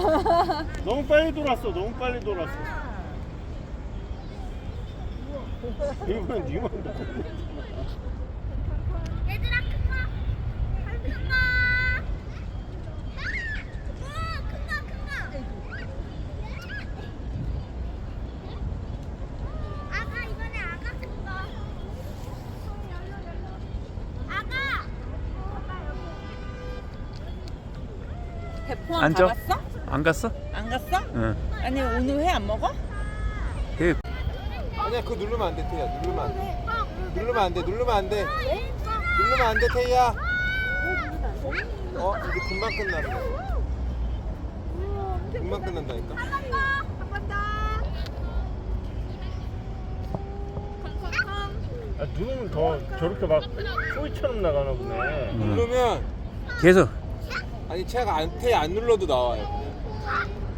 너무 빨리 돌았어. 너무 빨리 돌았어. 이번엔 니만 얘들아 큰거 큰거 아가 이번에 아가 큰거 아가 대포항 앉아. 가봤어? 안 갔어? 안 갔어? 응. 아니 오늘 회 안 먹어? 그 아니야 그거 누르면 안돼 태야 누르면 안돼 누르면 안돼 누르면 안돼 누르면 안돼 태야 어 이제 금방 끝났어 금방 끝난다니까 아, 누르면 더 저렇게 막 소리처럼 나가나 보네. 응. 누르면 계속 아니 태야가 안 태야 안 눌러도 나와요 Ah!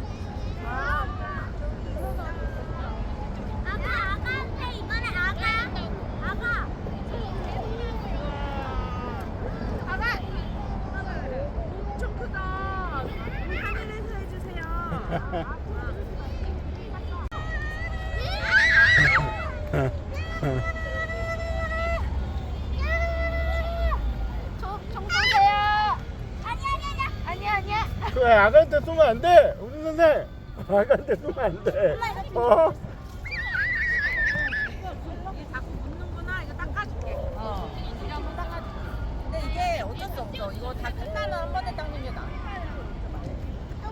그 아가한테 쏘면 안 돼. 우리 선생. 아가한테 쏘면 안 돼. 어? 어. 이거 한번 닦아줄게. 근데 이게 어쩔 수 없어. 이거 다 끝나면 한 번에 닦는 게 나아.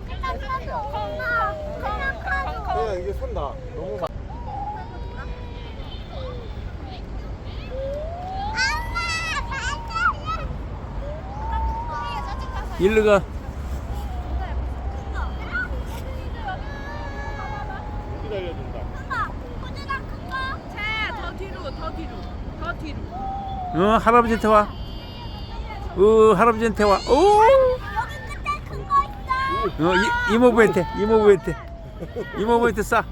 그냥 카드 엄마 그냥 카드 태야 이게 손 나 너무 많 일로 가. 여기 달려준다. 더 뒤로, 더 뒤로, 더 뒤로. 어 할아버지한테 와. 어 할아버지한테 와. 오. 어 이, 이모부한테 이모부한테 이모부한테 싸.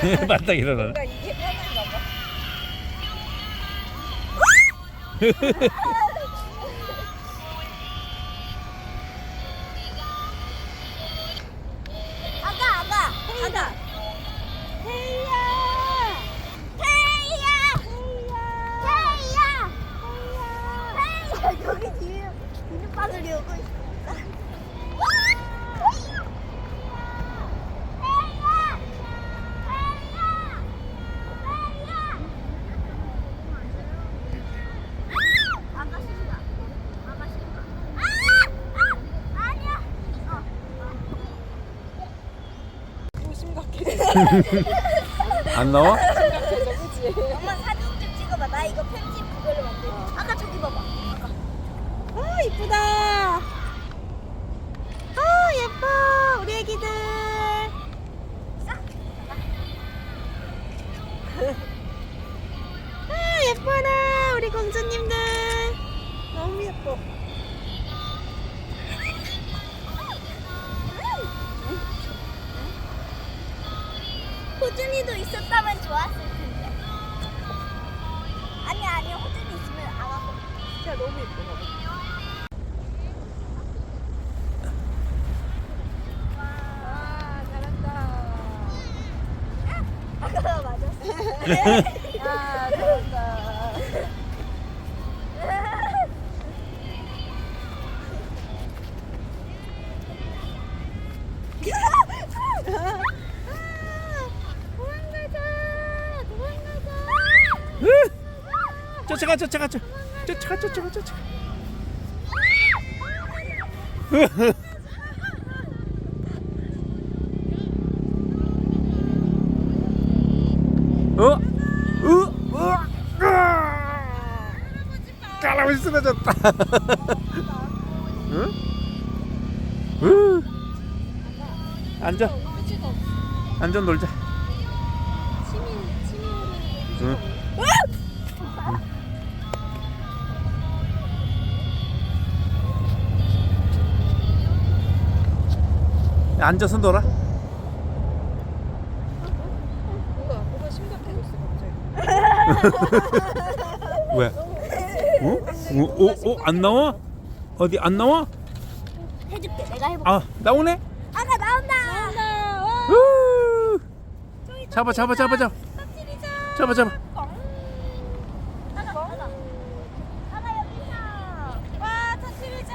맞다 일어나. 이게 편한가 봐. 아가 아가 아가. 안 나와? 엄마 사진 좀 찍어봐. 나 이거 편집 그걸로 만들. 아까 저기 봐봐. 아 이쁘다. 아 예뻐 우리 애기들. 아 예뻐라 우리 공주님들. 호주도 있었다면 좋았을 텐데. 아니 아니 호주도 있으면 안 와서. 진짜 너무 예뻐. 와 잘한다. 아, 맞았어. 쫓아가 쫓아가 쫓- 쫓아가 쫓아가 쫓아가 어? 어? 어? 아! 할아버지 쓰러졌다 응? 으. 앉아 앉아 놀자 응. 앉아서 놀아 뭐가 뭐가 심각해졌어 갑자기. 왜? 어? 어? 어? 어? 안 나와? 어디 안 나와? 해줄게, 내가 해볼게. 아 나오네? 아가 나온다. 나온다. 우! 잡아 잡아 잡아 잡아 잡아 잡아 아가, 아가. 아가 여기서. 와, 터뜨리자.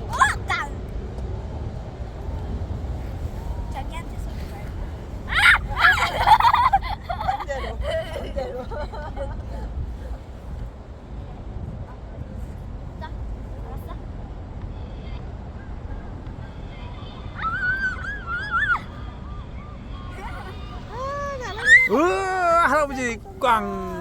어, 깡. 자기한테 쏘지 말고. 자, 알았어? 아, 잘한다. 으 할아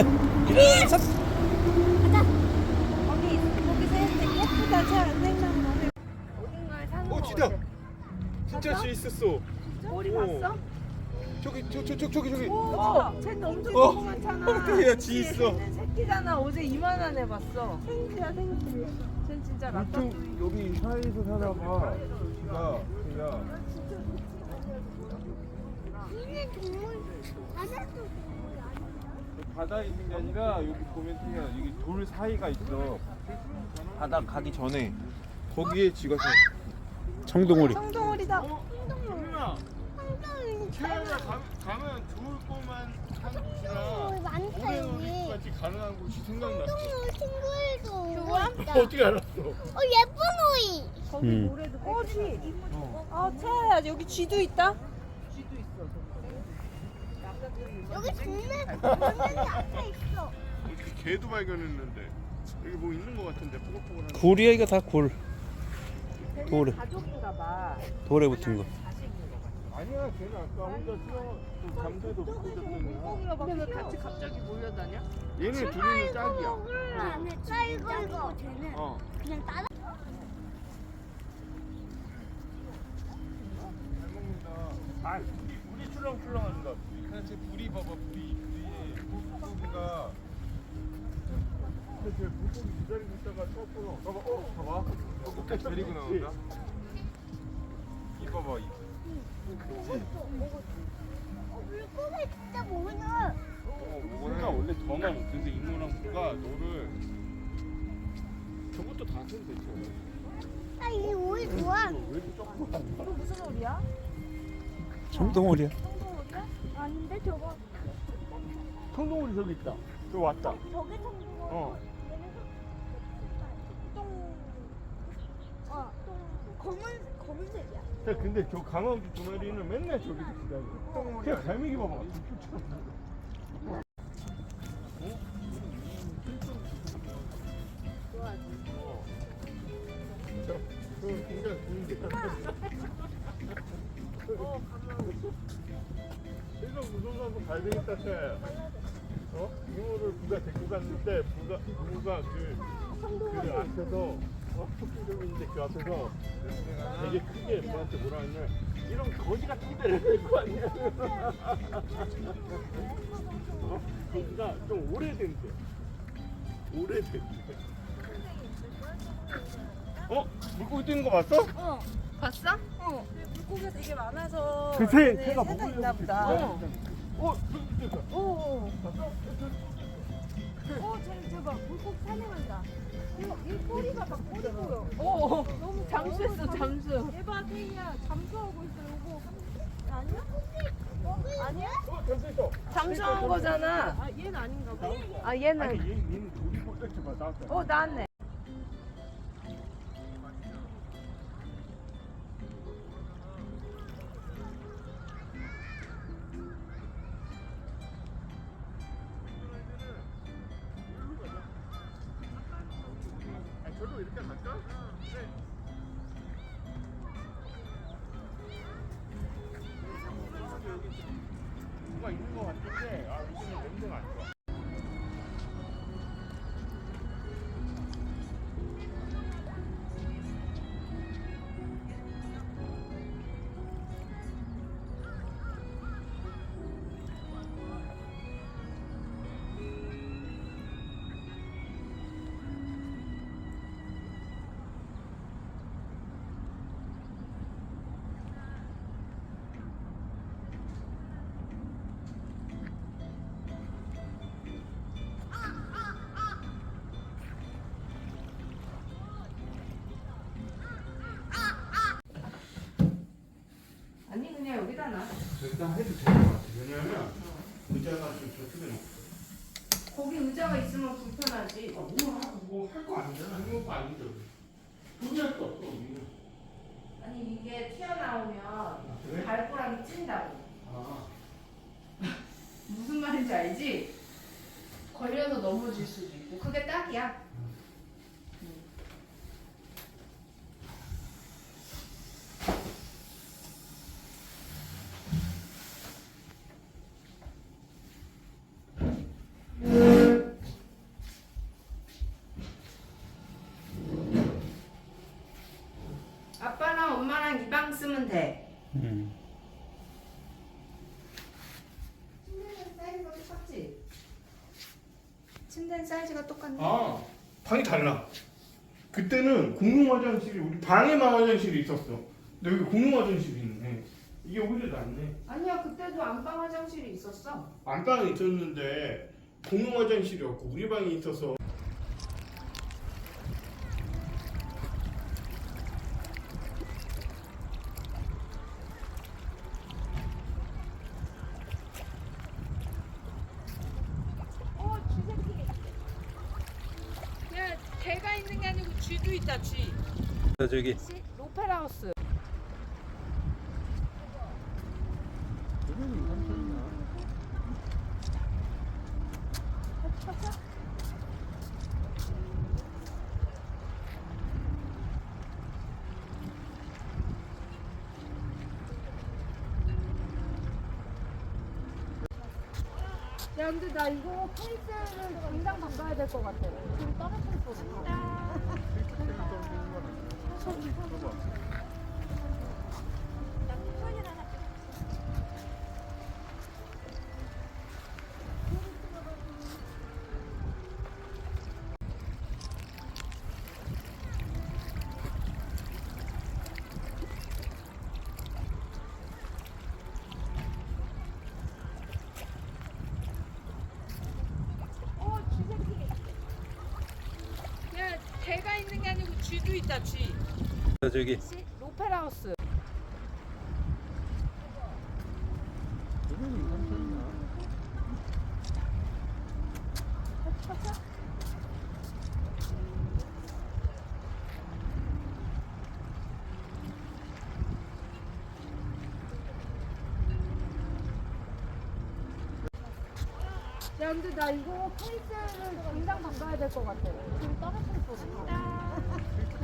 일어서 가자. 거기, 거기서 했는데 예쁘다. 잘안 된다는 거. 어딘가에 사는 어 거 진짜 같아. 진짜 쥐 있었어 머리 오. 봤어? 저기 저저저 저기 저기 오, 쟤는 엄청 어. 조그맣잖아. 태희야 쥐 있어 쟤는 새끼잖아. 어제 이만한 애 봤어. 생쥐야 생쥐. 쟤는 진짜 라따뚜이. 여기 사이에서 사나 봐 쥐가 태희야 이게 동물, 바다도 바다에 있는 게 아니라 여기 보면 태희야 여기 돌 사이가 있어 바다 가기 전에 거기에 쥐가 서 청둥오리 청동오리다. 누나 태어나 가면 좋을 것만 한 곳이라 많다, 오래 여기. 같이 가능한 곳이 생각났어 친구들도 어떻게 알았어? 어 예쁜 오이. 거기 음. 모래도 꼬지. 아, 채야 여기 쥐도 있다. 여기 동네 동네 앞에 있어. 이렇게 개도 발견했는데 여기 뭐 있는 것 같은데 뽀글뽀글한 굴이야 이거 다 굴. 돌에. 가족인가 봐. 돌에 붙은 거. 아니야 걔는 아까 혼자 수영 좀 잠들도 못 물고기가 막 근데 같이 갑자기 몰려다녀? 얘네 둘이는 짝이야. 나 이거 이거. 쟤는 어. 그냥 따라. 잘 먹는다. 아 출렁출렁한다 그냥 불이 봐봐 불이. 불이. 물고기가 근데 쟤 물고기 기다리고 있다가 쳤어 봐봐 어 봐봐. 어, 끝에 데리고 나온다? 이 봐봐 이. 어, 물고기 진짜 모르는. 어, 우리가 원래 더 많아 근데 이모랑가 너를 저것도 다 쓰면 되지 나이 오이 좋아. 왜 이렇게 조금 이거 무슨 오리야? 청동오리야? 아닌데 저거 청동오리 저기 있다 저 왔다 저게 청동오리. 어 똥. 어. 검은 검은색이야. 야, 근데 저 강아지 두 마리는 맨날 저기서 기다려 그냥 갈매기 봐봐 저, 그 굉장히 굉장히 이거 무슨 사람 가야 되겠다 쟤 어? 이모를 부가 데리고 갔는데 부가 부가 그, 그 앞에서 어? 있는데 그 앞에서 되게 크게 뭐한테 뭐라 했냐 이런 거지 같은 데를 데리고 왔냐 어? 거기가 좀 오래된 데 오래된 데 어? 물고기 뛰는 거 봤어? 어. 봤어? 어. 물고기가 되게 많아서. 그 새, 얘네 새가 새가 먹으려고 있나 보다. 어. 어. 오. 어, 저기 저봐 물고기 사냥한다. 이거 이 꼬리가 막 꼬리 보여. 오, 너무 잠수했어, 잠수. 대박 태희야 잠수하고 있어 요거. 아니야? 아니야? 어, 잠수 있어. 잠수한 거잖아. 아 얘는 아닌가 봐. 아, 아니, 얘는. 얘, 얘는 우리 꼴딱지 봐, 나왔다. 어, 나왔네. 놔. 일단 해도 될 것 같아. 왜냐면, 의자가 좀 저쪽에 놓고. 거기 의자가 있으면 불편하지. 아, 뭐할 거 아니잖아. 한거 아니죠. 포기할 거 없어, 우리는. 아니, 이게 튀어나오면 그래? 발가락이 찐다고. 아. 무슨 말인지 알지? 걸려서 넘어질 수도 있고. 그게 딱이야. 쓰면 돼. 음. 침대는 사이즈가 똑같지? 침대 사이즈가 똑같네. 아, 방이 달라. 그때는 공용 화장실이 우리 방에만 화장실이 있었어. 근데 여기 공용 화장실이 있네. 이게 오히려 낫네. 아니야 그때도 안방 화장실이 있었어. 안방에 있었는데 공용 화장실이 없고 우리 방에 있어서 어 쥐새끼. 야 개가 있는 게 아니고 쥐도 있다 쥐. 저기 로페라우스. 야 근데 나 이거 페이스를 당장 바꿔야 될 것 같아. 지금 떨어질 뻔. 어 쥐새끼. 야 개가 있는 게 아니고 있다 쥐. 저기 로페라우스. 야 근데 나 이거 페이스를 당장 바꿔야 될 것 같아. 지금 떨어질 뻔.